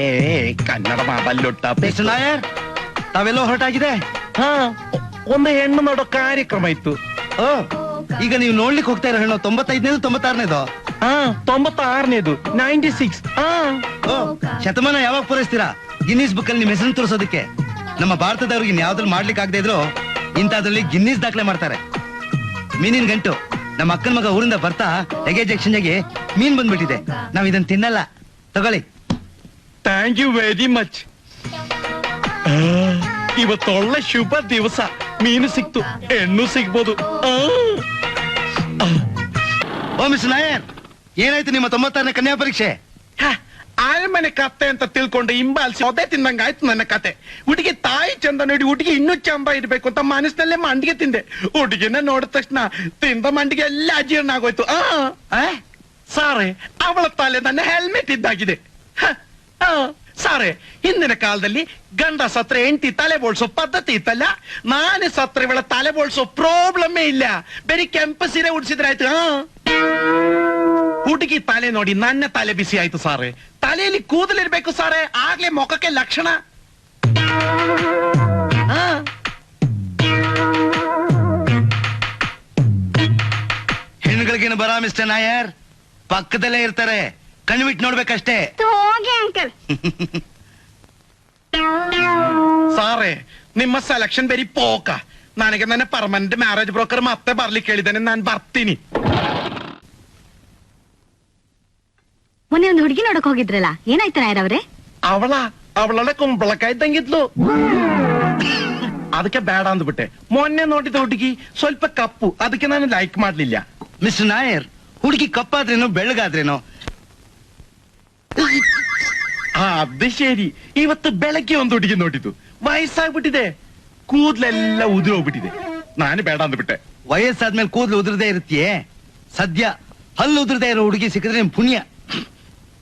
ಏ ಕನ್ನಡ ಮಾತಲ್ಲೊಟ್ಟ ಮಿಸ್ಟರ್ ನಾಯರ್ ತಾವೆಲ್ಲೋ ಹೊರಟಾಗಿದೆ? ಹಾ, ಒಂದು ಹೆಣ್ಣು ನೋಡೋ ಕಾರ್ಯಕ್ರಮ ಇತ್ತು. ಈಗ ನೀವು ನೋಡ್ಲಿಕ್ಕೆ ಹೋಗ್ತಾ ಇರೋ ಹೆಣ್ಣು ತೊಂಬತ್ತೈದನೇದು, ತೊಂಬತ್ತಾರನೇದು? ಹಾ, ತೊಂಬತ್ತಾರನೇದು ನೈಂಟಿ ಸಿಕ್ಸ್ ಶತಮಾನ ಯಾವಾಗ ಪೂರೈಸ್ತೀರಾ? ಗಿನ್ನಿಸ್ ಬುಕ್ ಅಲ್ಲಿ ನಿಮ್ಮ ಹೆಸರು ತೋರಿಸೋದಕ್ಕೆ. ನಮ್ಮ ಭಾರತದವ್ರಿಗೆ ಯಾವ್ದ್ರಲ್ಲಿ ಮಾಡ್ಲಿಕ್ಕೆ ಆಗದೆ ಇದ್ರು ಇಂಥದ್ರಲ್ಲಿ ಗಿನ್ನಿಸ್ ದಾಖಲೆ ಮಾಡ್ತಾರೆ. ಮೀನಿನ ಗಂಟು, ನಮ್ಮ ಅಕ್ಕನ ಮಗ ಊರಿಂದ ಬರ್ತಾ ಲಗೇಜ್ ಎಕ್ಸ್ಚೇಂಜ್ ಆಗಿ ಮೀನ್ ಬಂದ್ಬಿಟ್ಟಿದೆ. ನಾವ್ ಇದನ್ನ ತಿನ್ನಲ್ಲ. ತಗೊಳ್ಳಿ. ಥ್ಯಾಂಕ್ ಯು ವೆರಿ ಮಚ್ ಇವತ್ತೊಳ್ಳೆ ಶುಭ ದಿವಸ ಮೀನು ಸಿಕ್ತು ಹೆಣ್ಣು ಸಿಗ್ಬೋದು. ಓ ಮಿಸ್ ನಾಯರ್ ಏನಾಯ್ತು ನಿಮ್ಮ ತೊಂಬತ್ತಾರನೇ ಕನ್ಯಾ ಪರೀಕ್ಷೆ ಹ, ಮನೆ ಕತ್ತೆ ಅಂತ ತಿಳ್ಕೊಂಡು ಹಿಂಬಾಲಿಸಿ ಅದೇ ತಿಂದಂಗ ಆಯ್ತು ನನ್ನ ಕತೆ ಹುಡುಗಿ ತಾಯಿ ಚಂದ ನೋಡಿ ಹುಡುಗಿ ಇನ್ನೂ ಚಂದ ಇರ್ಬೇಕು ಅಂತ ಮನಸ್ಸಿನಲ್ಲೇ ಮಂಡಿಗೆ ತಿಂದೆ ಹುಡುಗಿನ ನೋಡಿದ ತಕ್ಷಣ ತಿಂದ ಮಂಡಿಗೆ ಎಲ್ಲ ಅಜೀರ್ಣ ಆಗೋಯ್ತು ಆ ಆ? ಸಾರೆ ಅವಳ ತಲೆ ನನ್ನ ಹೆಲ್ಮೆಟ್ ಇದ್ದಾಗಿದೆ ಸಾರೆ ಹಿಂದಿನ ಕಾಲದಲ್ಲಿ ಗಂಡ ಸತ್ರೆ ಎಂಟಿ ತಲೆ ಬೋಳ್ಸೋ ಪದ್ಧತಿ ಇತ್ತಲ್ಲ? ನಾನೇ ಸತ್ರೆ ಇವಳ ತಲೆ ಬೋಳ್ಸೋ ಪ್ರಾಬ್ಲಮ್ಮೇ ಇಲ್ಲ. ಬರೀ ಕೆಂಪು ಸೀರೆ ಉಡ್ಸಿದ್ರೆ ಹುಡುಗಿ ತಲೆ ನೋಡಿ ನನ್ನ ತಲೆ ಬಿಸಿ ಆಯ್ತು ಸಾರೆ. ತಲೆಯಲ್ಲಿ ಕೂದಲಿರ್ಬೇಕು ಸಾರೆ. ಆಗ್ಲೇ ಮುಖಕ್ಕೆ ಲಕ್ಷಣ. ಆ, ಹೆಣ್ಣುಗಳಿಗೇನು ಬರ ಮಿಸ್ಟರ್ ನಾಯರ್? ಪಕ್ಕದಲ್ಲೇ ಇರ್ತಾರೆ. ಕಣ್ಣು ಬಿಟ್ಟು ನೋಡ್ಬೇಕಷ್ಟೇ ಹೋಗಿ ಅಂಕಲ್ ಸಾರೆ ನಿಮ್ಮ ಸೆಲೆಕ್ಷನ್ ಬೇರಿ ಪೋಕ. ನನಗೆ ನನ್ನ ಪರ್ಮನೆಂಟ್ ಮ್ಯಾರೇಜ್ ಬ್ರೋಕರ್ ಮತ್ತೆ ಬರ್ಲಿಕ್ಕೆ ಹೇಳಿದ್ದೇನೆ ನಾನು ಬರ್ತೀನಿ. ಮೊನ್ನೆ ಒಂದು ಹುಡುಗಿ ನೋಡಕ್ ಹೋಗಿದ್ರಲ್ಲ ಏನಾಯ್ತು ರಾಯರವ್ರೆ ಅವ್ರೆ? ಅವಳ ಅವಳೊಳ್ಳೆ ಕುಂಬಳಕಾಯಿ ತಂಗಿದ್ಲು. ಅದಕ್ಕೆ ಬೇಡ ಅಂದ್ಬಿಟ್ಟೆ. ಮೊನ್ನೆ ನೋಡಿದ ಹುಡುಗಿ ಸ್ವಲ್ಪ ಕಪ್ಪು ಅದಕ್ಕೆ ನಾನು ಲೈಕ್ ಮಾಡ್ಲಿಲ್ಲ. ಮಿಸ್ಟರ್ ನಾಯರ್ ಹುಡುಗಿ ಕಪ್ಪಾದ್ರೇನು ಬೆಳ್ಳಗಾದ್ರೇನು ಅದು ಶರಿ ಇವತ್ತು ಬೆಳಗ್ಗೆ ಒಂದು ಹುಡುಗಿ ನೋಡಿದ್ದು. ವಯಸ್ಸಾಗ್ಬಿಟ್ಟಿದೆ. ಕೂದ್ಲೆಲ್ಲ ಉದುರಿ ಹೋಗ್ಬಿಟ್ಟಿದೆ. ನಾನು ಬೇಡ ಅಂದ್ಬಿಟ್ಟೆ. ವಯಸ್ಸಾದ್ಮೇಲೆ ಕೂದಲು ಉದುರದೇ ಇರುತ್ತೆಯೇ? ಸದ್ಯ ಹಲ್ಲು ಉದುರದೇ ಇರೋ ಹುಡುಗಿ ಸಿಕ್ಕಿದ್ರೆ ನಿಮ್ ಪುಣ್ಯ.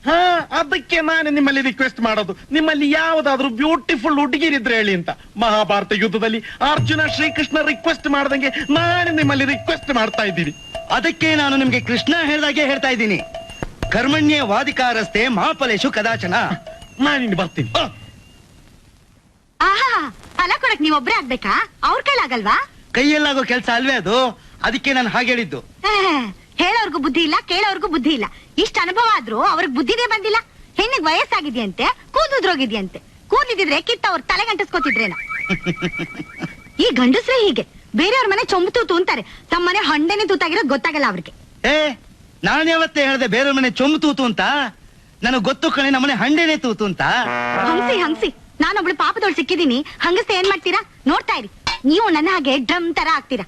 ಹಾ ಅದಕ್ಕೆ ನಾನು ನಿಮ್ಮಲ್ಲಿ ರಿಕ್ವೆಸ್ಟ್ ಮಾಡೋದು. ನಿಮ್ಮಲ್ಲಿ ಯಾವ್ದಾದ್ರೂ ಬ್ಯೂಟಿಫುಲ್ ಹುಡುಗಿರಿದ್ರೆ ಹೇಳಿ ಅಂತ. ಮಹಾಭಾರತ ಯುದ್ಧದಲ್ಲಿ ಅರ್ಜುನ ಶ್ರೀಕೃಷ್ಣ ರಿಕ್ವೆಸ್ಟ್ ಮಾಡ್ದಂಗೆ ನಾನು ನಿಮ್ಮಲ್ಲಿ ರಿಕ್ವೆಸ್ಟ್ ಮಾಡ್ತಾ ಇದ್ದೀನಿ. ಅದಕ್ಕೆ ನಾನು ನಿಮ್ಗೆ ಕೃಷ್ಣ ಹೇಳ್ದಾಗೆ ಹೇಳ್ತಾ ಇದ್ದೀನಿ. ಕರ್ಮಣ್ಯ ವಾದಿಕಾರಸ್ತೆ ಮಾಪಲೇಶು ಕದಾಚನ ನಾನಿನ್ ಬರ್ತೀನಿ. ಆ, ಆಹಾ ಫಲ ಕೊಡಕ್ ನೀವ್ ಒಬ್ರೇ ಆಗ್ಬೇಕಾ? ಅವ್ರ ಕೈಲಾಗಲ್ವಾ? ಕೈಯಲ್ಲಾಗೋ ಕೆಲಸ ಅಲ್ವೇ ಅದು? ಅದಕ್ಕೆ ನಾನು ಹಾಗೆ ಹೇಳಿದ್ದು. ಹೇ, ಹೇಳೋರ್ಗೂ ಬುದ್ಧಿ ಇಲ್ಲ ಕೇಳೋರ್ಗೂ ಬುದ್ಧಿ ಇಲ್ಲ. ಇಷ್ಟ ಅನುಭವ ಆದ್ರೂ ಅವ್ರಿಗೆ ಬುದ್ಧಿನೇ ಬಂದಿಲ್ಲ. ಹೆಣ್ಣಿಗೆ ವಯಸ್ಸಾಗಿದೆಯಂತೆ ಕೂದುದ್ರೋಗಿದ್ಯಂತೆ ಕೂದಿದ್ರೆ ಕಿತ್ತ ಅವ್ರ ತಲೆ ಗಂಟಸ್ಕೋತಿದ್ರೇನ. ಈ ಗಂಡಸ್ರೇ ಹೀಗೆ. ಬೇರೆಯವ್ರ ಮನೆ ಚೊಂಬು ತೂತು ಅಂತಾರೆ. ತಮ್ಮ ಮನೆ ಹಂಡೆನೆ ತೂತಾಗಿರೋದು ಗೊತ್ತಾಗಲ್ಲ ಅವ್ರಿಗೆ. ಏ ನಾನು ಯಾವತ್ತೇ ಹೇಳ್ದೆ ಬೇರೆ ಮನೆ ಚೊಂಬು ತೂತು ಅಂತ? ನನಗೆ ಗೊತ್ತು ಕಣೆ ನಮ್ಮನೆ ಹಂಡೆನೆ ತೂತು ಅಂತ? ಹಂಸಿ ಹಂಸಿ ನಾನೊಬ್ಳು ಪಾಪದೊಳ್ ಸಿಕ್ಕಿದೀನಿ ಹಂಗಸ್ತೆ ಏನ್ ಮಾಡ್ತೀರಾ? ನೋಡ್ತಾ ಇರಿ. ನೀವು ನನ್ನ ಹಾಗೆ ಡ್ರಮ್ ತರ ಆಗ್ತೀರಾ.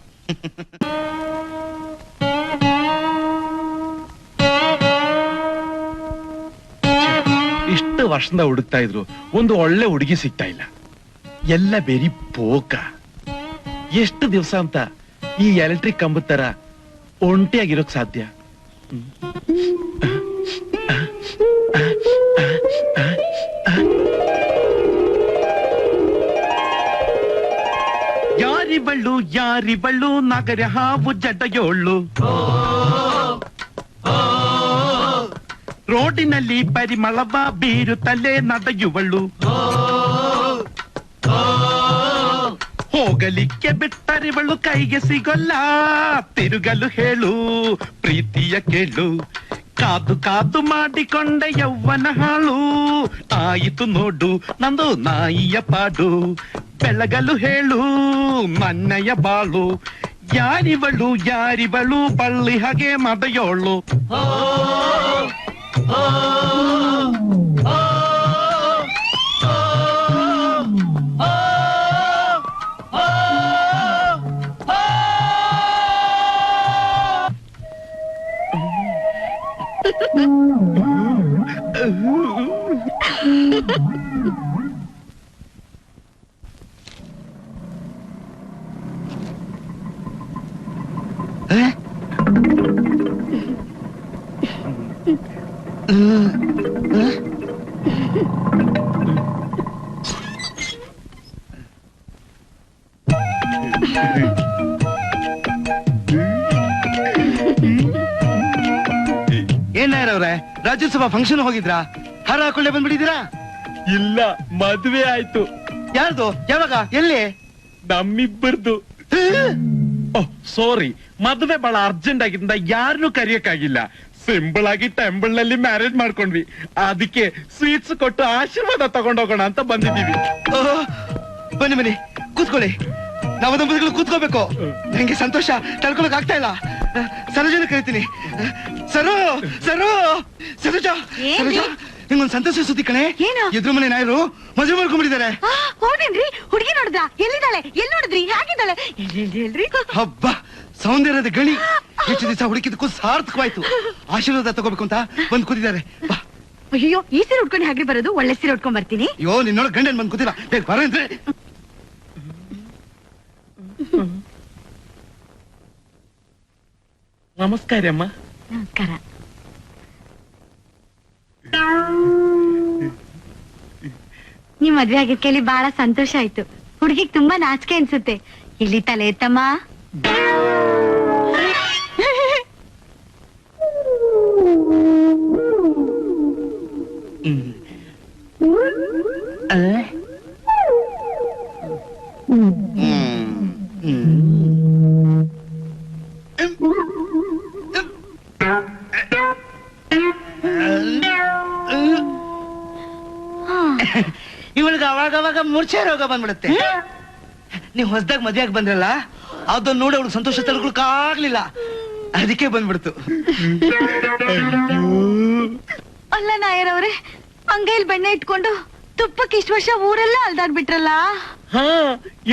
ಇಷ್ಟು ವರ್ಷದಿಂದ ಹುಡುಕ್ತಾ ಇದ್ರು. ಒಂದು ಒಳ್ಳೆ ಹುಡುಗಿ ಸಿಗ್ತಾ ಇಲ್ಲ. ಎಲ್ಲ ಬೇರಿ ಪೋಕ. ಎಷ್ಟು ದಿವಸ ಅಂತ ಈ ಎಲೆಕ್ಟ್ರಿಕ್ ಕಂಬದ ತರ ಒಂಟಿಯಾಗಿರೋಕ್ ಸಾಧ್ಯ? ಯಾರಿಬಳ್ಳು ಯಾರಿಬಳ್ಳು ನಗರ ಹಾವು ಜಡ್ಡಯೋಳು ರೋಡಿನಲ್ಲಿ ಪರಿಮಳವ ಬೀರುತ್ತಲೇ ನಡೆಯುವಳು. ಹೋಗಲಿಕ್ಕೆ ಬಿಟ್ಟರಿವಳು ಕೈಗೆ ಸಿಗೋಲ್ಲ. ತಿರುಗಲು ಹೇಳು, ಪ್ರೀತಿಯ ಕೇಳು. ಕಾದು ಕಾದು ಮಾಡಿಕೊಂಡ ಯೌವನ ಹಾಳು. ಆಯಿತು ನೋಡು, ನಂದು ನಾಯಿಯ ಪಾಡು. ಬೆಳಗಲು ಹೇಳು ಮನ್ನಯ ಬಾಳು. ಯಾರಿವಳು ಯಾರಿವಳು ಬಳ್ಳಿ ಹಾಗೆ ಮದಯೋಳು. ಏ? ರಾಜ್ಯೋತ್ಸವ ಫಂಕ್ಷನ್ ಹೋಗಿದ್ರಾ? ಹಾರ ಹಾಕೊಳ್ಳೆ ಬಂದ್ಬಿಟ್ಟಿದ್ದೀರಾ? ಇಲ್ಲ ಮದುವೆ ಆಯ್ತು. ಯಾರ್ದು? ಯಾವಾಗ? ಎಲ್ಲಿ? ನಮ್ಮಿಬ್ಬರದು. ಸಾರಿ ಮದುವೆ ಬಹಳ ಅರ್ಜೆಂಟ್ ಆಗಿದ್ರಿಂದ ಯಾರನ್ನೂ ಕರಿಯಕ್ಕಾಗಿಲ್ಲ. ಸಿಂಪಲ್ ಆಗಿ ಟೆಂಪಲ್ನಲ್ಲಿ ಮ್ಯಾರೇಜ್ ಮಾಡ್ಕೊಂಡ್ವಿ. ಅದಕ್ಕೆ ಸ್ವೀಟ್ಸ್ ಕೊಟ್ಟು ಆಶೀರ್ವಾದ ತಗೊಂಡೋಗೋಣ ಅಂತ ಬಂದಿದ್ದೀವಿ. ಬನ್ನಿ ಬನ್ನಿ. ಕೂತ್ಕೊಳ್ಳಿ. ನಾವು ದಂಪತಿಗಳು ಕೂತ್ಕೋಬೇಕು. ನಂಗೆ ಸಂತೋಷ. ತಡ್ಕೊಳಕ್ ಆಗ್ತಾ ಇಲ್ಲ. ಸರೋಜನ ಕರಿತೀನಿ. ಸರು ಸರು ಸರೋಜ? ಸರೋಜ ನಿಂಗೊಂದ್ ಸಂತೋಷ ಸುದ್ದಿ ಕಣೆ. ಏನು? ಎದುರು ಮನೆ ನಾಯರು ಮದುವೆ ಮಾಡ್ಕೊಂಡ್ಬಿಟ್ಟಿದ್ದಾರೆ. ಹೋಗ್ರಿ ಹುಡುಗಿ ನೋಡಿದ್ರ? ಎಲ್ಲಿದ್ದಾಳೆ? ಎಲ್ಲಿ ನೋಡಿದ್ರಿ? ಹೇಗಿದ್ದಾಳೆ? ಹೇಳ್ರಿ? ಹಬ್ಬ ಸೌಂದರ್ಯದ ಗಣಿ. ಹೆಚ್ಚು ದಿವಸ ಹುಡುಕಿದಕ್ಕೂ ಸಾರ್ಥಕವಾಯ್ತು. ಆಶೀರ್ವಾದ ತಗೋಬೇಕು ಅಂತ ಬಂದ್ ಕೂತಿದ್ದಾರೆ. ಬಾ. ಅಯ್ಯೋ ಈ ಸೀರೆ ಉಟ್ಕೊಂಡು ಹಾಗೆ ಬರೋದು? ಒಳ್ಳೆ ಸೀರೆ ಉಟ್ಕೊಂಡ್ ಬರ್ತೀನಿ. ಅಯ್ಯೋ ನಿನ್ನೊಳಗೆ ಗಂಡನ್ ಬಂದ್ ಕೂತಿಲ್ಲ. ಬೇಗ ಬರ ಅಂದ್ರೆ. ನಮಸ್ಕಾರ ಅಮ್ಮ ನಮಸ್ಕಾರ. ನಿಮ್ ಮದ್ವೆ ಆಗಿದ್ ಕೇಳಿ ಬಹಳ ಸಂತೋಷ ಆಯ್ತು. ಹುಡುಗಿಗ್ ತುಂಬಾ ನಾಚಿಕೆ ಅನ್ಸುತ್ತೆ. ಇಲ್ಲಿ ತಲೆ ಎತ್ತಮ್ಮ. ಇವಳಿಗೆ ಅವಾಗ ಅವಾಗ ಮೂರ್ಛೆ ರೋಗ ಬಂದ್ಬಿಡುತ್ತೆ. ನೀವು ಹೊಸದಾಗ ಮದ್ವೆ ಆಗಿ ಬಂದ್ರಲ್ಲ ಅದನ್ನ ನೋಡಿ ಅವಳು ಸಂತೋಷ ತಡ್ಕೊಳಕ್ಕಾಗ್ಲಿಲ್ಲ ಅದಕ್ಕೆ ಬಂದ್ಬಿಡ್ತು. ಅಲ್ಲ ನಾಯರವ್ರೆ ಅಂಗೈಲ್ ಬೆಣ್ಣೆ ಇಟ್ಕೊಂಡು ತುಪ್ಪಕ್ಕೆ ಇಷ್ಟು ವರ್ಷ ಊರೆಲ್ಲ ಅಲ್ದಾಡ್ಬಿಟ್ರಲ್ಲ ಹಾ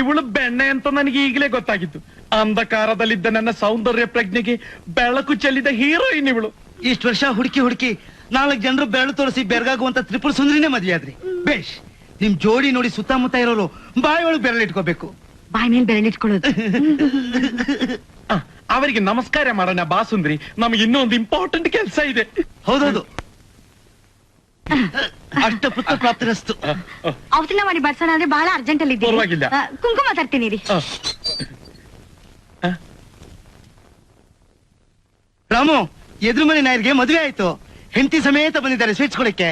ಇವಳು ಬೆಣ್ಣೆ ಅಂತ ನನಗೆ ಈಗಲೇ ಗೊತ್ತಾಗಿತ್ತು. ಅಂಧಕಾರದಲ್ಲಿದ್ದ ನನ್ನ ಸೌಂದರ್ಯ ಪ್ರಜ್ಞೆಗೆ ಬೆಳಕು ಚೆಲ್ಲಿದ ಹೀರೋಯಿನ್ ಇವಳು. ಇಷ್ಟು ವರ್ಷ ಹುಡುಕಿ ಹುಡುಕಿ ನಾಲ್ಕು ಜನರು ಬೆರಳು ತೋರಿಸಿ ಬೆರಗಾಗುವಂತ ತ್ರಿಪುರ ಸುಂದರಿನೇ ಮದ್ವೆ ಆದ್ರಿ. ಬೇಷ್. ನಿಮ್ ಜೋಡಿ ನೋಡಿ ಸುತ್ತಮುತ್ತ ಇರೋರು ಬಾಯಿ ಒಳಗೆ ಬೆರಳು ಇಟ್ಕೋಬೇಕು. ಬಾಯ್ ಮೇಲೆ ಬೆರಳಿಟ್ಕೊಳ್ಳೋದು ಅವರಿಗೆ ನಮಸ್ಕಾರ ಮಾಡೋಣ ಬಾಸುಂದ್ರಿ. ನಮ್ಗೆ ಇನ್ನೊಂದು ಇಂಪಾರ್ಟೆಂಟ್ ಕೆಲಸ ಇದೆ. ಹೌದೌದು. ಅಷ್ಟಪುತ್ರ ಪ್ರಾಪ್ತರಸ್ತು. ಔತಣ ಮಾಡಿ ಬರ್ಸೋಣ ಅಂದ್ರೆ ಬಹಳ ಅರ್ಜೆಂಟ್ ಅಲ್ಲಿ ಪರವಾಗಿಲ್ಲ. ಕುಂಕುಮ ತರ್ತೀನಿ ರೀ ರಾಮು ಎದುರು ಮನೆ ನಾಯರ್ಗೆ ಮದುವೆ ಆಯ್ತು. ಹೆಂಡತಿ ಸಮೇತ ಬಂದಿದ್ದಾರೆ ಸ್ವೀಟ್ಸ್ ಕೊಡಕ್ಕೆ.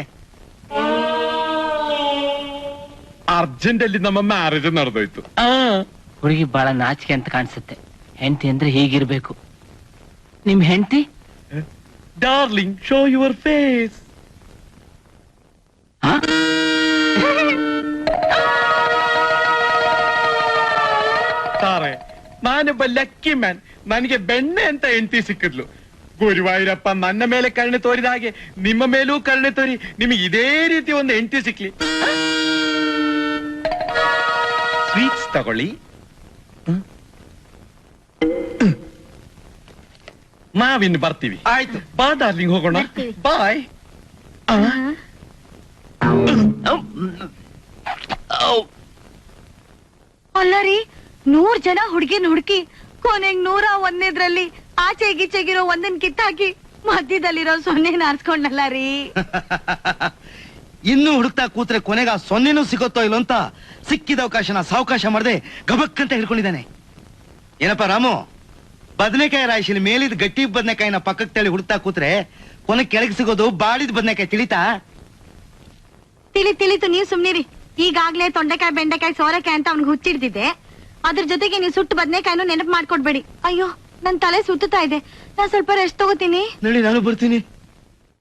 ಅರ್ಜೆಂಟ್ ಅಲ್ಲಿ ನಮ್ಮ ಮ್ಯಾರೇಜ್ ನಡೆದೋಯ್ತು. ಹುಡುಗಿ ಬಹಳ ನಾಚಿಕೆ ಅಂತ ಕಾಣಿಸುತ್ತೆ. ಹೆಂಡತಿ ಅಂದ್ರೆ ಹೀಗಿರ್ಬೇಕು. ನಿಮ್ ಹೆಂಡತಿ? ಡಾರ್ಲಿಂಗ್ ಶೋ ಯುವರ್ ಫೇಸ್ ತಾರೆ ನಾನೊಬ್ಬ ಲಕ್ಕಿ ಮ್ಯಾನ್ ನನಗೆ ಬೆಣ್ಣೆ ಅಂತ ಹೆಂಡತಿ ಸಿಕ್ಕಿದ್ಲು. ಗುರುವಾಯೂರಪ್ಪ ನನ್ನ ಮೇಲೆ ಕರುಣೆ ತೋರಿದ ಹಾಗೆ ನಿಮ್ಮ ಮೇಲೂ ಕರುಣೆ ತೋರಿ ನಿಮಗೆ ಇದೇ ರೀತಿ ಒಂದು ಹೆಂಡತಿ ಸಿಕ್ಲಿ. ಸ್ವೀಟ್ಸ್ ತಗೊಳ್ಳಿ. ನಾವಿನ್ನು ಬರ್ತೀವಿ. ಆಯ್ತು. ಬಾ ಡಾರ್ಲಿಂಗ್ ಹೋಗೋಣ. ಬಾಯ್. ಅಲ್ಲ ರೀ ನೂರ್ ಜನ ಹುಡುಗಿನ ಹುಡುಕಿ ಕೊನೆಗ್ ನೂರ ಒಂದನೇದ್ರಲ್ಲಿ ಆಚೆ ಗೀಚೆಗಿರೋ ಒಂದನ್ ಕಿತ್ತಾಕಿ ಮಧ್ಯದಲ್ಲಿರೋ ಸೊನ್ನೆ ನಾರ್ಸ್ಕೊಂಡಲ್ಲ ರೀ. ಇನ್ನು ಹುಡುಕ್ತಾ ಕೂತ್ರೆ ಕೊನೆಗೆ ಆ ಸೊನ್ನೆನೂ ಸಿಗುತ್ತೋ ಇಲ್ಲೋ ಅಂತ ಸಿಕ್ಕಿದ ಅವಕಾಶನ ಸಾವಕಾಶ ಮಾಡದೆ ಗಬಕ್ ಅಂತ ಹಿಡ್ಕೊಂಡಿದ್ದಾನೆ ಏನಪ್ಪ ರಾಮು ಬದನೆಕಾಯಿ ರಾಶಿಲಿ ಮೇಲಿದ ಗಟ್ಟಿ ಬದನೆಕಾಯಿನ ಪಕ್ಕಕ್ಕೆ ತಳ್ಳಿ ಹುಡುಕ್ತಾ ಕೂತ್ರೆ ಕೊನೆ ಕೆಳಗೆ ಸಿಗೋದು ಬಾಳಿದ ಬದನೆಕಾಯಿ ತಿಳಿತಾ? ತಿಳಿ ತಿಳಿತು ನೀವ್ ಸುಮ್ನಿರಿ. ಈಗಾಗ್ಲೇ ತೊಂಡೆಕಾಯಿ ಬೆಂಡೆಕಾಯಿ ಸೋರೆಕಾಯಿ ಅಂತ ಅವ್ನಿಗೆ ಹುಚ್ಚಿಡ್ತಿದ್ದೆ ಅದ್ರ ಜೊತೆಗೆ ನೀವು ಸುಟ್ಟು ಬದನೆಕಾಯಿನ ನೆನಪು ಮಾಡ್ಕೊಡ್ಬೇಡಿ. ಅಯ್ಯೋ ನನ್ ತಲೆ ಸುತ್ತುತ್ತಾ ಇದೆ. ನಾನು ಸ್ವಲ್ಪ ರೆಸ್ಟ್ ತಗೋತೀನಿ. ನೋಡಿ ನಾನು ಬರ್ತೀನಿ.